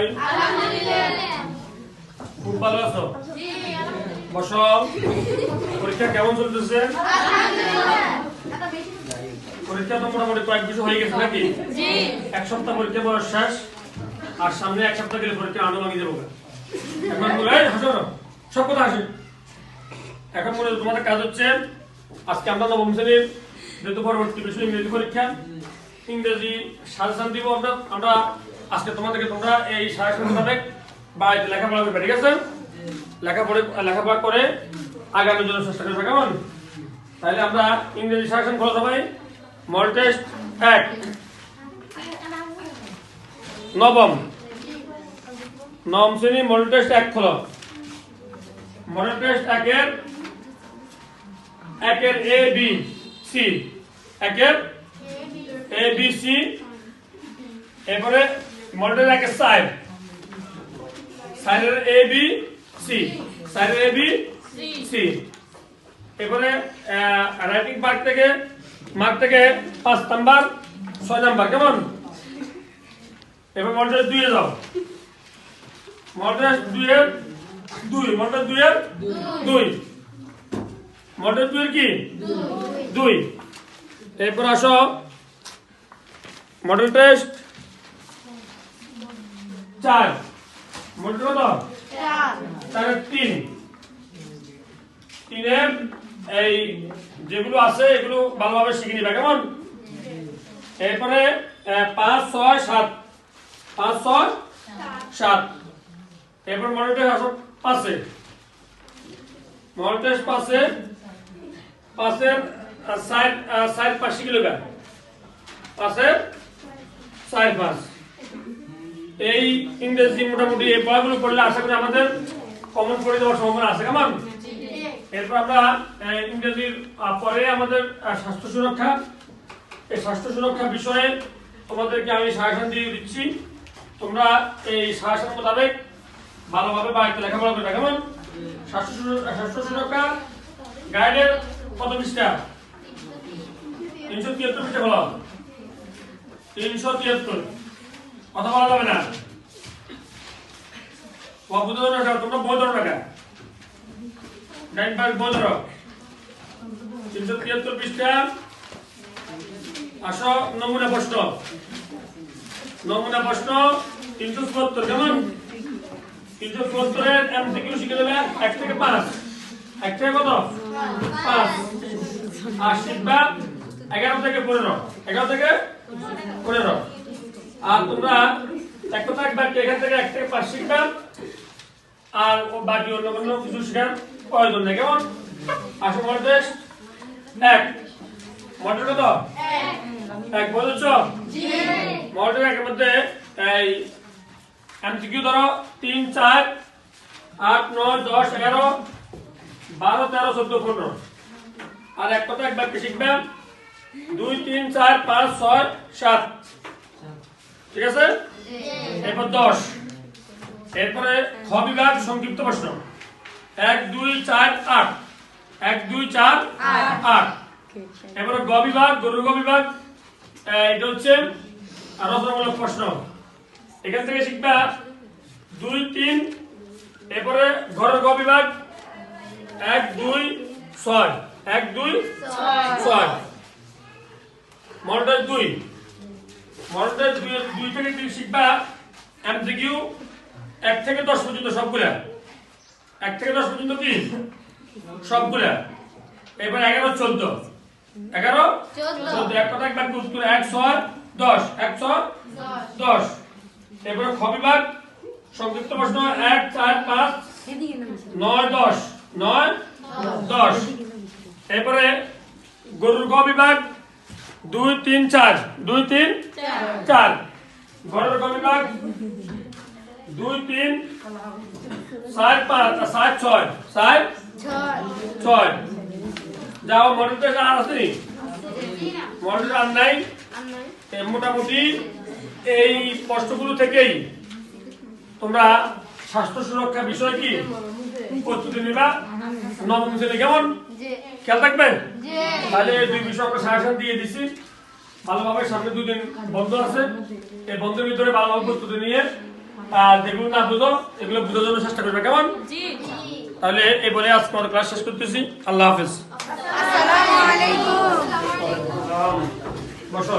সবাই খুব ভালো আছো? বসো। পরীক্ষা কেমন চলতেছে? পরীক্ষা তো মোটামুটি কয়েক কিছু হয়ে গেছে নাকি? এক সপ্তাহ পরীক্ষা বয়স শেষ, আর সামনে এক সপ্তাহ গেলে পরীক্ষা আনো ভাঙি দেবো এখন হাসো সব কথা আসে এখন মনে তোমাদের কাজ হচ্ছে, আজকে আমরা নবম পরবর্তী বিষয় ইংরেজি পরীক্ষা, ইংরেজি সাজেশন দিব আমরা আমরা আজকে তোমাদেরকে তোমরা এই সাজেশন মোতাবেক বাড়িতে লেখাপড়া করবে, ঠিক আছে? লেখাপড়ে লেখাপড়া করে আগামী জন্য চেষ্টা করবে, কেমন? তাহলে আমরা ইংরেজি সাজেশন খোলা সবাই। মল টেস্ট এক। নবম। নবম শ্রেণি মডেল টেস্ট এক খোলো। মডেল টেস্ট একের একের এ বি সি একের এ বি সি এরপরে মডেল একের সাইড সাইডের এ বি সি সাইডের এ বি সি এরপরে রাইটিং পার্ক থেকে মার্ক থেকে পাঁচ নাম্বার ছয় নাম্বার কেমন? এবার মডেল দুইয়ে যাও। মডেল দুইয়ের দুই মডেল দুইয়ের দুই। মডেল দুইয়ের কি? দুই। এরপর আসো মডেল টেস্ট চার। মডেল কত? চারের তিন। তিনের এই যেগুলো আছে এগুলো ভালোভাবে শিখে নিবে কেমন? এরপরে পাঁচ ছয় সাত। পাঁচ ছয় সাত। এরপর টেস্ট আসো পাশে টেস্ট পাশে পাশের সাইড সাইড পাঁচশো কিলোগ্রাম পাশের সাইড পাঁচ। এই ইংরেজি মোটামুটি এই পড়াগুলো পড়লে আশা করি আমাদের কমন পড়ে যাওয়ার সম্ভাবনা আছে, কেমন? এরপর আমরা ইংরেজির পরে আমাদের স্বাস্থ্য সুরক্ষা। এই স্বাস্থ্য সুরক্ষা বিষয়ে তোমাদেরকে আমি সাজেশন দিয়ে দিচ্ছি। তোমরা এই সাজেশন মোতাবেক ভালোভাবে বাড়িতে লেখাপড়া করবে, কেমন? স্বাস্থ্য স্বাস্থ্য সুরক্ষা গাইডের কত পৃষ্ঠা? তিনশো তিয়াত্তর পৃষ্ঠা বলো তিনশো তিয়াত্তর। কথা বলা যাবে না। বুঝতে ধরো না, তোমরা বই ধরো না কেন? ডাইন পাশ বই ধরো তিনশো তিয়াত্তর পৃষ্ঠা। আসো, নমুনা প্রশ্ন। নমুনা প্রশ্ন, তিনশো চুয়াত্তর, কেমন? তিনশো চুয়াত্তরের এমসিকিউ শিখে দেবে এক থেকে পাঁচ। এক থেকে কত? পাঁচ। আর এগারো থেকে পনেরো। এগারো থেকে পনেরো। আর তোমরা এক কথা একবার এখান থেকে এক থেকে পাঁচ শিখবা আর বাকি অন্য কোনো কিছু শেখার প্রয়োজন নেই। কেমন? আসো মডেল টেস্ট। এক। মডেল কত? এক। বলেছ? মডেল একের মধ্যে এই এমসিকিউ ধরো। তিন চার আট নয় দশ এগারো বারো তেরো চোদ্দ পনেরো। আর এক কথা একবার কি শিখবে? দুই তিন চার পাঁচ ছয় সাত। ঠিক আছে? এরপর দশ। এরপরে খ বিভাগ সংক্ষিপ্ত প্রশ্ন। এক দুই চার আট। এক দুই চার আট। এরপরে গ বিভাগ গরু গ বিভাগ। এটা হচ্ছে রচনামূলক প্রশ্ন। এখান থেকে শিখবা। দুই তিন। এরপরে ঘরের গ বিভাগ। এক দুই ছয়। এক দুই ছয়। মডেল দুই। মডেল দুই থেকে তিন শিখবা এমসিকিউ এক থেকে দশ পর্যন্ত সবগুলা। এক থেকে দশ পর্যন্ত কি? সবগুলা। এবার এগারো চোদ্দ। এগারো? চোদ্দ। এক কথা একবার উত্তর এক ছয় দশ। এক ছয় দশ। এরপরে খ বিভাগ। সংক্ষিপ্ত প্রশ্ন। এক চার পাঁচ নয় দশ। নয় দশ। এরপরে গরুর গ বিভাগ। দুই তিন চার। দুই তিন চার। ঘরের গ দুই তিন সাত পাঁচ সাত ছয়। সাত ছয়। যাও মডেলটা আর আছে নি? মডেল আর নাই? মোটামুটি এই প্রশ্নগুলো থেকেই তোমরা স্বাস্থ্য সুরক্ষা বিষয় কি প্রস্তুতি নিবা? নবম শ্রেণি কেমন? খেয়াল থাকবে তাহলে দুই বিষয় আমরা সাজেশন দিয়ে দিচ্ছি ভালোভাবে সামনে দুদিন বন্ধ আছে। এই বন্ধের ভিতরে ভালোভাবে প্রস্তুতি নিয়ে আর যেগুলো না এগুলো বুঝার জন্য চেষ্টা করবে কেমন? তাহলে এই বলে ক্লাস শেষ করতেছি। আল্লাহ হাফিজ। বসো।